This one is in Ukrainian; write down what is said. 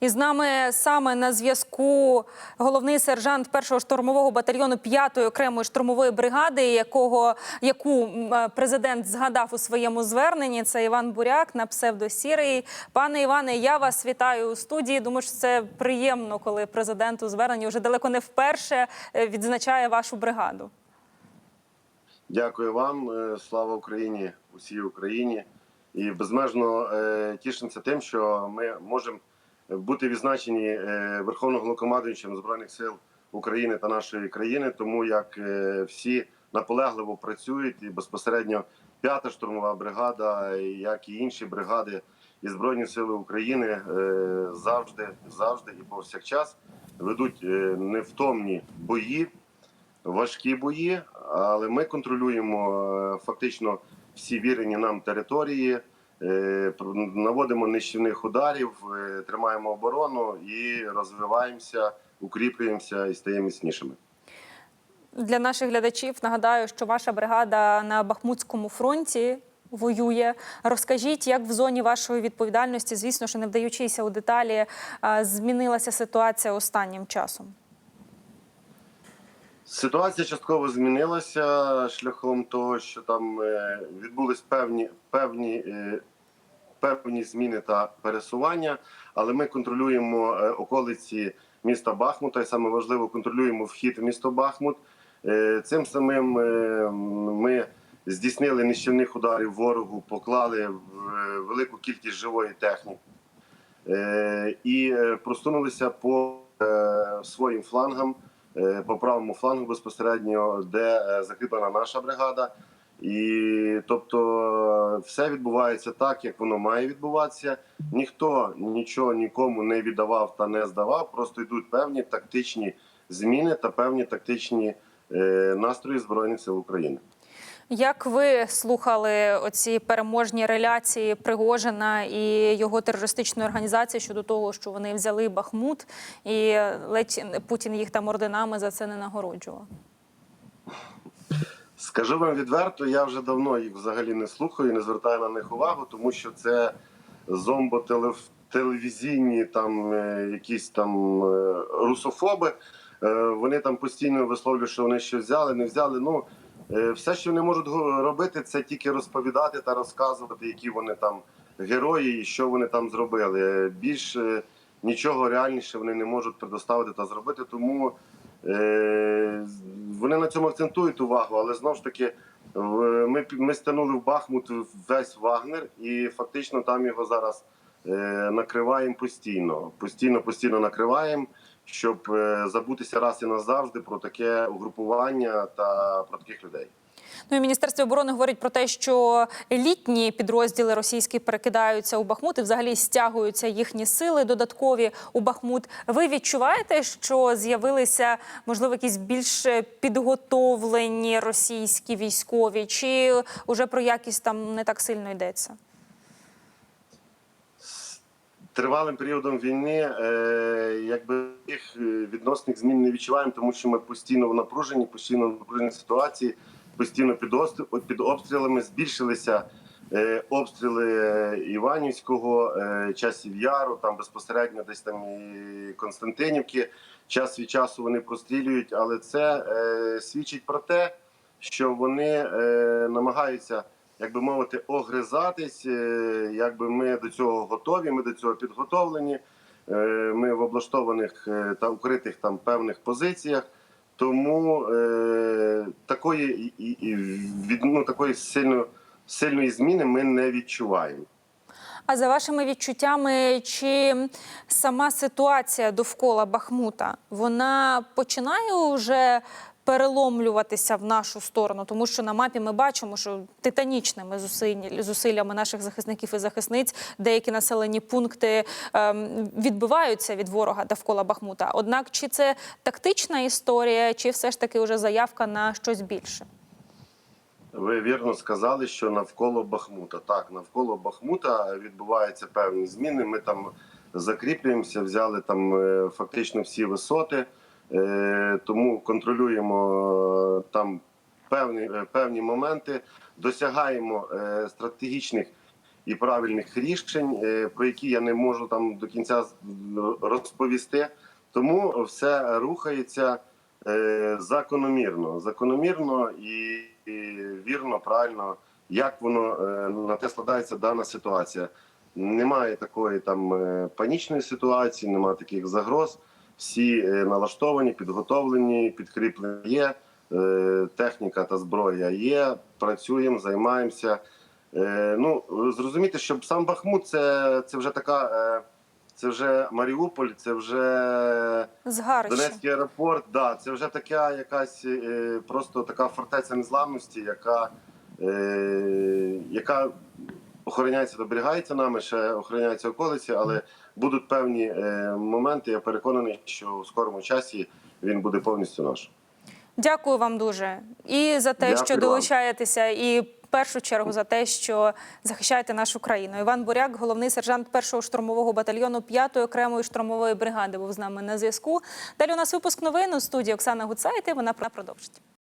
І з нами саме на зв'язку головний сержант першого штурмового батальйону 5-ї окремої штурмової бригади, якого яку е, президент згадав у своєму зверненні. Це Іван Буряк на псевдосірий. Пане Іване, я вас вітаю у студії. Думаю, що це приємно, коли президент у зверненні вже далеко не вперше е, відзначає вашу бригаду. Дякую вам, е, слава Україні, усій Україні. І безмежно тішимося тим, що ми можемо бути відзначені е, Верховним Головнокомандуючим Збройних сил України та нашої країни, тому як е, всі наполегливо працюють і безпосередньо п'ята штурмова бригада, як і інші бригади і Збройні Сили України е, завжди, завжди і повсякчас ведуть невтомні бої важкі бої, але ми контролюємо фактично всі вірені нам території, наводимо нищівних ударів, е, тримаємо оборону і розвиваємося, укріплюємося і стаємо міцнішими. Для наших глядачів нагадаю, що ваша бригада на Бахмутському фронті воює. Розкажіть, як в зоні вашої відповідальності, звісно, що не вдаючися у деталі, змінилася ситуація останнім часом. Ситуація частково змінилася шляхом того, що там е, відбулись певні певні. е, Певні зміни та пересування, але ми контролюємо е, околиці міста Бахмута, і саме важливо контролюємо вхід в місто Бахмут. Цим самим ми здійснили нищівних ударів ворогу, поклали велику кількість живої техніки і просунулися по своїм флангам, по правому флангу безпосередньо, де е, закріплена наша бригада. І тобто все відбувається так, як воно має відбуватися. Ніхто нічого нікому не віддавав та не здавав. Просто йдуть певні тактичні зміни та певні тактичні е, настрої збройних сил України. Як ви слухали оці переможні реляції Пригожина і його терористичної організації щодо того, що вони взяли Бахмут, і ледь Путін їх там орденами за це не нагороджував? Скажу вам відверто, я вже давно їх взагалі не слухаю, не звертаю на них увагу, тому що це зомботелевізійні там е, якісь там е, русофоби. Е, Вони там постійно висловлюють, що вони щось взяли, не взяли. Ну все, що вони можуть робити, це тільки розповідати та розказувати, які вони там герої і що вони там зробили. Е, Більш е, нічого реальніше вони не можуть предоставити та зробити. Тому Е, Вони на цьому акцентують увагу, але знову ж таки ми, ми стягнули в Бахмут весь Вагнер, і фактично там його зараз е, накриваємо постійно. Постійно, постійно накриваємо, щоб е, забутися раз і назавжди про таке угрупування та про таких людей. Ну і Міністерство оборони говорить про те, що елітні підрозділи російські перекидаються у Бахмут і взагалі стягуються їхні сили додаткові у Бахмут. Ви відчуваєте, що з'явилися можливо якісь більш підготовлені російські військові, чи вже про якість там не так сильно йдеться? Тривалим періодом війни, е, якби їх е, відносних змін не відчуваємо, тому що ми постійно в напруженні, постійно в напруженій ситуації, постійно під, під обстрілами збільшилися е, обстріли Іванівського, часів Яру, там безпосередньо десь там і Константинівки. Час від часу вони прострілюють, але це свідчить про те, що вони намагаються як би мовити, огризатись. е, Якби ми до цього готові, ми до цього підготовлені. е, Ми в облаштованих е, та укритих там певних позиціях. Тому е, такої і, і від ну, такої сильно, сильної зміни ми не відчуваємо. А за вашими відчуттями, чи сама ситуація довкола Бахмута вона починає вже переломлюватися в нашу сторону, тому що на мапі ми бачимо, що титанічними зусиллями наших захисників і захисниць деякі населені пункти ем, відбиваються від ворога довкола Бахмута. Однак, чи це тактична історія, чи все ж таки вже заявка на щось більше? Ви вірно сказали, що навколо Бахмута. Так, навколо Бахмута відбуваються певні зміни. Ми там закріплюємося, взяли там е, фактично всі висоти, тому контролюємо е, там певні, е, певні моменти, досягаємо е, стратегічних і правильних рішень, е, про які я не можу там до кінця розповісти. Тому все рухається е, закономірно, закономірно і, вірно, правильно, як воно е, на те складається дана ситуація. Немає такої там е, панічної ситуації, немає таких загроз. Всі е, налаштовані, підготовлені, підкріплені є. е, Техніка та зброя є. Працюємо, займаємося. Е, Ну зрозуміти, що сам Бахмут це, це вже така, це вже Маріуполь, це вже Згарище. Донецький аеропорт. Да, це вже така якась просто така фортеця незламності, яка, яка охороняється, доберігається нами, ще охороняється околиці, але будуть певні е, моменти. Я переконаний, що в скорому часі він буде повністю наш. Дякую вам дуже і за те, Дякую що вам. долучаєтеся, і в першу чергу за те, що захищаєте нашу країну. Іван Буряк, головний сержант першого штурмового батальйону 5-ї окремої штурмової бригади, був з нами на зв'язку. Далі у нас випуск новин у студії Оксана Гуцайте. Вона продовжить.